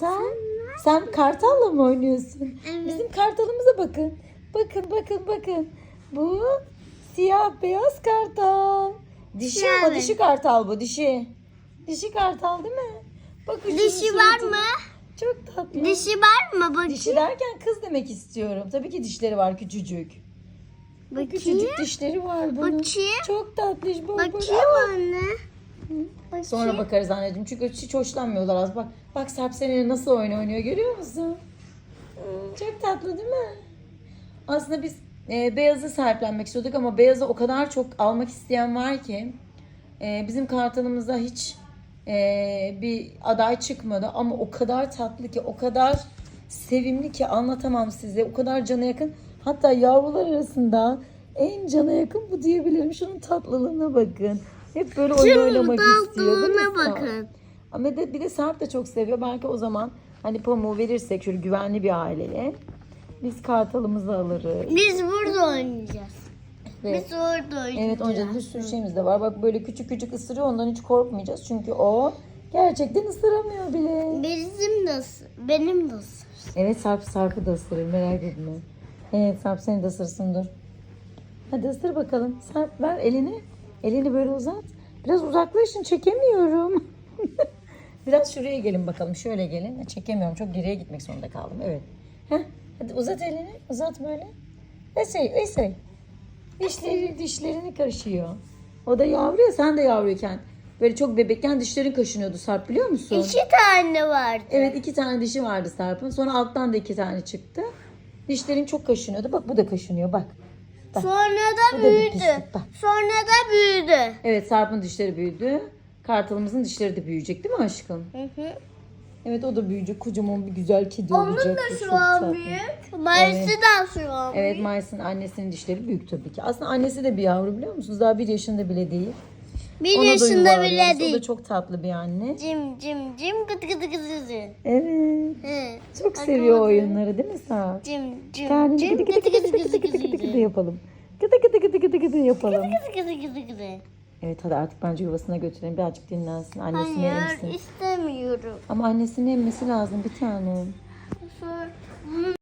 Sen? Sen kartalla mı oynuyorsun? Evet. Bizim kartalımıza bakın. Bakın bakın bakın. Bu siyah beyaz kartal. Dişi ama Evet. dişi kartal bu dişi. Dişi kartal değil mi? Bak Dişi var mı? Çok tatlı. Dişi var mı? Bakayım. Dişi derken kız demek istiyorum. Tabii ki dişleri var küçücük. Bakayım. küçücük dişleri var bunun. Bakayım. Çok tatlış. Bak, bak. Bakayım anne. Bakayım. Sonra bakarız anneciğim. Çünkü hiç hoşlanmıyorlar az. Bak bak Sarp seninle nasıl oyun oynuyor görüyor musun? Çok tatlı değil mi? Aslında biz e, beyazı sahiplenmek istiyorduk ama beyazı o kadar çok almak isteyen var ki e, bizim kartalımıza hiç e, bir aday çıkmadı ama o kadar tatlı ki o kadar sevimli ki anlatamam size. O kadar cana yakın. Hatta yavrular arasında en cana yakın bu diyebilirim. Şunun tatlılığına bakın. Hep böyle oyun Şunun oynamak istiyor değil mi bakın. Ama de, bir de Sarp da çok seviyor. Belki o zaman hani pamuğu verirsek şöyle güvenli bir aileye biz kartalımızı alırız. Biz burada oynayacağız. Ve- Biz orada oynayacağız. Evet onca bir sürü şeyimiz de var. Bak böyle küçük küçük ısırıyor ondan hiç korkmayacağız. Çünkü o gerçekten ısıramıyor bile. Bizim nasıl? Benim nasıl? Evet Sarp Sarp'ı da ısırır merak etme. Evet Sarp seni de ısırsın dur. Hadi ısır bakalım. Sarp ver elini. Elini böyle uzat. Biraz uzaklaşın çekemiyorum. Biraz şuraya gelin bakalım. Şöyle gelin. Çekemiyorum. Çok geriye gitmek zorunda kaldım. Evet. Heh. Hadi uzat elini. Uzat böyle. Esey, esey. Dişleri, dişlerini kaşıyor. O da yavru ya sen de yavruyken. Böyle çok bebekken dişlerin kaşınıyordu Sarp biliyor musun? İki tane vardı. Evet iki tane dişi vardı Sarp'ın. Sonra alttan da iki tane çıktı. Dişlerin çok kaşınıyordu. Bak bu da kaşınıyor bak. Bak. Sonra Bu da bir büyüdü. pislik, bak. Sonra da büyüdü. Evet Sarp'ın dişleri büyüdü. Kartalımızın dişleri de büyüyecek değil mi aşkım? Hı hı. Evet o da büyüyecek. Kocaman bir güzel kedi Onun olacak. da Bu şu an tatlı. büyük. Mayısı da şu an Evet büyük. Mayıs'ın annesinin dişleri büyük tabii ki. Aslında annesi de bir yavru biliyor musunuz? Daha bir yaşında bile değil. Bir Ona da yaşında yuvarlıyoruz. bile O da değil. çok tatlı bir anne. Cim cim cim gıdı gıdı gıdı gıdı. Evet çok seviyor oyunları değil mi Sağ? Cim cim. Kendini cim, gıdı gıdı gıdı gıdı gıdı gıdı gıdı yapalım. Gıdı gıdı gıdı gıdı gıdı yapalım. Gıdı gıdı gıdı gıdı gıdı. Evet hadi artık bence yuvasına götürelim. Birazcık dinlensin. Annesini Hayır, emsin. istemiyorum. Ama annesini emmesi lazım bir tanem.